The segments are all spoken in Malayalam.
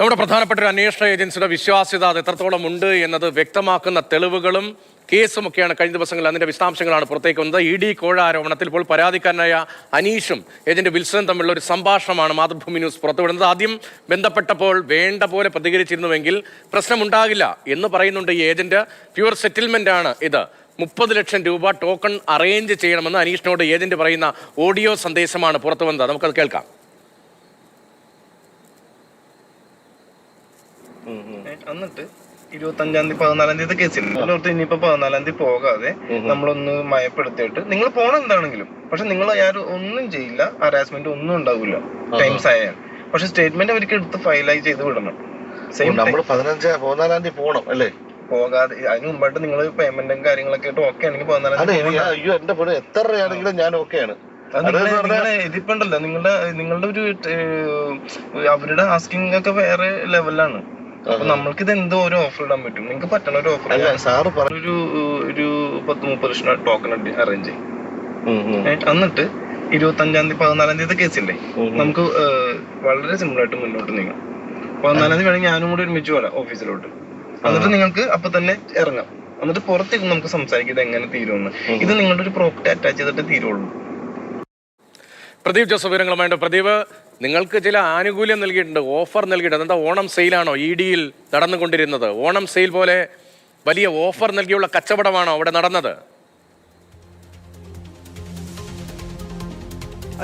നമ്മുടെ പ്രധാനപ്പെട്ട ഒരു അന്വേഷണ ഏജൻസിയുടെ വിശ്വാസ്യത അത് എത്രത്തോളം ഉണ്ട് എന്നത് വ്യക്തമാക്കുന്ന തെളിവുകളും കേസും ഒക്കെയാണ് കഴിഞ്ഞ ദിവസങ്ങളിൽ അതിന്റെ വിശദാംശങ്ങളാണ് പുറത്തേക്ക് വന്നത്. ഇ ഡി കോഴ ആരോപണത്തിൽ ഇപ്പോൾ പരാതിക്കാരനായ അനീഷും ഏജന്റ് വിൽസനും തമ്മിലുള്ള ഒരു സംഭാഷണമാണ് മാതൃഭൂമി ന്യൂസ് പുറത്തുവിടുന്നത്. ആദ്യം ബന്ധപ്പെട്ടപ്പോൾ വേണ്ട പോലെ പ്രതികരിച്ചിരുന്നുവെങ്കിൽ പ്രശ്നമുണ്ടാകില്ല എന്ന് പറയുന്നുണ്ട് ഈ ഏജന്റ്. പ്യുവർ സെറ്റിൽമെന്റ് ആണ് ഇത്. മുപ്പത് ലക്ഷം രൂപ ടോക്കൺ അറേഞ്ച് ചെയ്യണമെന്ന് അനീഷിനോട് ഏജന്റ് പറയുന്ന ഓഡിയോ സന്ദേശമാണ് പുറത്തു വന്നത് നമുക്കത് കേൾക്കാം. എന്നിട്ട് ഇരുപത്തി അഞ്ചാം തീയതി പതിനാലാം തീയതി കേസില്ല അതിലോർത്ത് ഇനിയിപ്പോ പതിനാലാം തീയതി പോകാതെ നമ്മളൊന്ന് മയപ്പെടുത്തിയിട്ട് നിങ്ങൾ പോണ എന്താണെങ്കിലും. പക്ഷെ നിങ്ങൾ ആരും ഒന്നും ചെയ്യില്ല ഹരാസ്മെന്റ് ഒന്നും ഉണ്ടാവില്ല ടൈംസ് ആയാൽ. പക്ഷെ സ്റ്റേറ്റ്മെന്റ് അവർക്ക് എടുത്ത് ഫയലായി ചെയ്ത് വിടണം. സെയിം നമ്മൾ പതിനഞ്ച് പതിനാലാം തീയതി പോകണം അല്ലേ? പോകാതെ അതിന് മുമ്പായിട്ട് നിങ്ങൾ പേയ്മെന്റും കാര്യങ്ങളൊക്കെ ആയിട്ട് ഓക്കെ ആണെങ്കിൽ പതിനാലാം തീയതി അയ്യോ എന്റെ പൊന്നെ എത്ര രൂപയാണെങ്കിലും ഞാൻ ഓക്കെയാണ് ഇതിപ്പണ്ടല്ലോ നിങ്ങളെ- നിങ്ങളെ ഇതിപ്പോ നിങ്ങളുടെ നിങ്ങളുടെ ഒരു അവരുടെ ആസ്കിങ് ഒക്കെ വേറെ ലെവലാണ് അപ്പൊ നമ്മൾക്ക് ഇത് എന്തോ ഒരു ഓഫർ ഇടാൻ പറ്റും. നിങ്ങൾക്ക് പറ്റണ ഒരു ഓഫർ സാറ് പറഞ്ഞു ഒരു ഒരു പത്ത് മുപ്പത് ലക്ഷം ടോക്കൺ അറേഞ്ച് ചെയ്യും. എന്നിട്ട് ഇരുപത്തി അഞ്ചാം തീയതി പതിനാലാം തീയതി കേസില്ലേ? നമുക്ക് വളരെ സിമ്പിൾ ആയിട്ട് മുന്നോട്ട് നീങ്ങാം. പതിനാലാം തീയതി വേണമെങ്കിൽ ഞാനും കൂടി ഒരുമിച്ച് വരാം ഓഫീസിലോട്ട് എന്നിട്ട് നിങ്ങൾക്ക് അപ്പൊ തന്നെ ഇറങ്ങാം. എന്നിട്ട് പുറത്തേക്ക് നമുക്ക് സംസാരിക്കാം ഇത് എങ്ങനെ തീരുമെന്ന്. ഇത് നിങ്ങളുടെ ഒരു പ്രോപ്പർട്ടി അറ്റാച്ച് ചെയ്തിട്ട് തീരുള്ളൂ. പ്രദീപ് ജോസഫ് വിവരങ്ങളുമായിട്ട് പ്രദീപ് നിങ്ങൾക്ക് ചില ആനുകൂല്യം നൽകിയിട്ടുണ്ട് ഓഫർ നൽകിയിട്ടുണ്ട്. എന്താ ഓണം സെയിലാണോ ഇ ഡിയിൽ നടന്നുകൊണ്ടിരുന്നത്? ഓണം സെയിൽ പോലെ വലിയ ഓഫർ നൽകിയുള്ള കച്ചവടമാണോ അവിടെ നടന്നത്?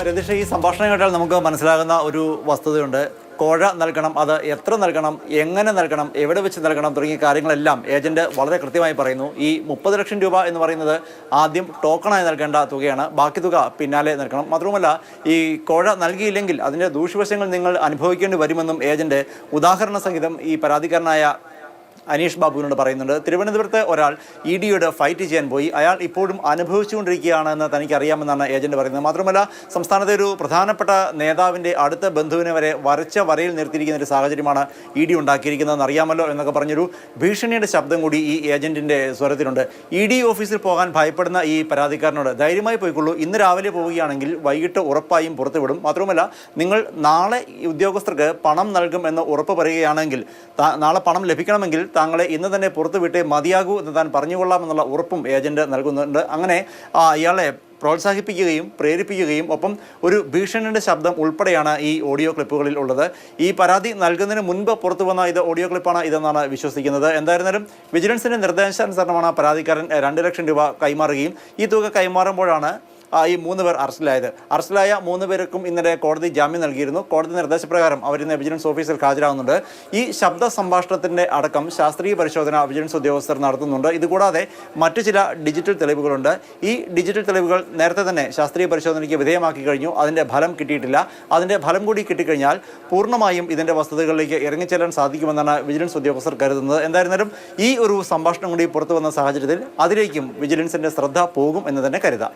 രതീഷ് ഈ സംഭാഷണം കേട്ടാൽ നമുക്ക് മനസ്സിലാകുന്ന ഒരു വസ്തുതയുണ്ട്. കോഴ നൽകണം അത് എത്ര നൽകണം എങ്ങനെ നൽകണം എവിടെ വെച്ച് നൽകണം തുടങ്ങിയ കാര്യങ്ങളെല്ലാം ഏജന്റ് വളരെ കൃത്യമായി പറയുന്നു. ഈ മുപ്പത് ലക്ഷം രൂപ എന്ന് പറയുന്നത് ആദ്യം ടോക്കണായി നൽകേണ്ട തുകയാണ്. ബാക്കി തുക പിന്നാലെ നൽകണം. മാത്രവുമല്ല ഈ കോഴ നൽകിയില്ലെങ്കിൽ അതിന്റെ ദൂഷ്യവശങ്ങൾ നിങ്ങൾ അനുഭവിക്കേണ്ടി വരുമെന്നും ഏജന്റ് ഉദാഹരണ സഹിതം ഈ പരാതിക്കാരനായ അനീഷ് ബാബുവിനോട് പറയുന്നുണ്ട് തിരുവനന്തപുരത്ത് ഒരാൾ ഇ ഡിയോട് ഫൈറ്റ് ചെയ്യാൻ പോയി. അയാൾ ഇപ്പോഴും അനുഭവിച്ചുകൊണ്ടിരിക്കുകയാണെന്ന് തനിക്ക് അറിയാമെന്നാണ് ഏജന്റ് പറയുന്നത്. മാത്രമല്ല സംസ്ഥാനത്തെ ഒരു പ്രധാനപ്പെട്ട നേതാവിന്റെ അടുത്ത ബന്ധുവിനെ വരെ വരച്ച വരയിൽ നിർത്തിയിരിക്കുന്ന ഒരു സാഹചര്യമാണ് ഇ ഡി ഉണ്ടാക്കിയിരിക്കുന്നതെന്ന് അറിയാമല്ലോ എന്നൊക്കെ പറഞ്ഞൊരു ഭീഷണിയുടെ ശബ്ദം കൂടി ഈ ഏജന്റിന്റെ സ്വരത്തിലുണ്ട്. ഇ ഡി ഓഫീസിൽ പോകാൻ ഭയപ്പെടുന്ന ഈ പരാതിക്കാരനോട് ധൈര്യമായി പോയിക്കൊള്ളൂ. ഇന്ന് രാവിലെ പോവുകയാണെങ്കിൽ വൈകിട്ട് ഉറപ്പായും പുറത്തുവിടും മാത്രമല്ല നിങ്ങൾ നാളെ ഉദ്യോഗസ്ഥർക്ക് പണം നൽകും എന്ന് ഉറപ്പ് പറയുകയാണെങ്കിൽ നാളെ പണം ലഭിക്കണമെങ്കിൽ താങ്കളെ ഇന്ന് തന്നെ പുറത്തുവിട്ടേ മതിയാകൂ എന്ന് താൻ പറഞ്ഞുകൊള്ളാമെന്നുള്ള ഉറപ്പും ഏജന്റ് നൽകുന്നുണ്ട്. അങ്ങനെ ഇയാളെ പ്രോത്സാഹിപ്പിക്കുകയും പ്രേരിപ്പിക്കുകയും ഒപ്പം ഒരു ഭീഷണിയുടെ ശബ്ദം ഉൾപ്പെടെയാണ് ഈ ഓഡിയോ ക്ലിപ്പുകളിൽ ഉള്ളത്. ഈ പരാതി നൽകുന്നതിന് മുൻപ് പുറത്തു വന്ന ഇത് ഓഡിയോ ക്ലിപ്പാണ് ഇതെന്നാണ് വിശ്വസിക്കുന്നത്. എന്തായിരുന്നാലും വിജിലൻസിന്റെ നിർദ്ദേശാനുസരണമാണ് പരാതിക്കാരൻ രണ്ട് ലക്ഷം രൂപ കൈമാറുകയും ഈ തുക കൈമാറുമ്പോഴാണ് ഈ മൂന്ന് പേർ അറസ്റ്റിലായത്. അറസ്റ്റിലായ മൂന്ന് പേർക്കും ഇന്നലെ കോടതി ജാമ്യം നൽകിയിരുന്നു. കോടതി നിർദ്ദേശപ്രകാരം അവർ ഇന്ന് വിജിലൻസ് ഓഫീസിൽ ഹാജരാകുന്നുണ്ട്. ഈ ശബ്ദ സംഭാഷണത്തിന്റെ അടക്കം ശാസ്ത്രീയ പരിശോധന വിജിലൻസ് ഉദ്യോഗസ്ഥർ നടത്തുന്നുണ്ട്. ഇതുകൂടാതെ മറ്റു ചില ഡിജിറ്റൽ തെളിവുകളുണ്ട്. ഈ ഡിജിറ്റൽ തെളിവുകൾ നേരത്തെ തന്നെ ശാസ്ത്രീയ പരിശോധനയ്ക്ക് വിധേയമാക്കി കഴിഞ്ഞു. അതിന്റെ ഫലം കിട്ടിയിട്ടില്ല. അതിന്റെ ഫലം കൂടി കിട്ടിക്കഴിഞ്ഞാൽ പൂർണമായും ഇതിന്റെ വസ്തുതകളിലേക്ക് ഇറങ്ങിച്ചെല്ലാൻ സാധിക്കുമെന്നാണ് വിജിലൻസ് ഉദ്യോഗസ്ഥർ കരുതുന്നത്. എന്തായിരുന്നാലും ഈ ഒരു സംഭാഷണം കൂടി പുറത്തു വന്ന സാഹചര്യത്തിൽ അതിലേക്കും വിജിലൻസിന്റെ ശ്രദ്ധ പോകും എന്ന് തന്നെ കരുതാം.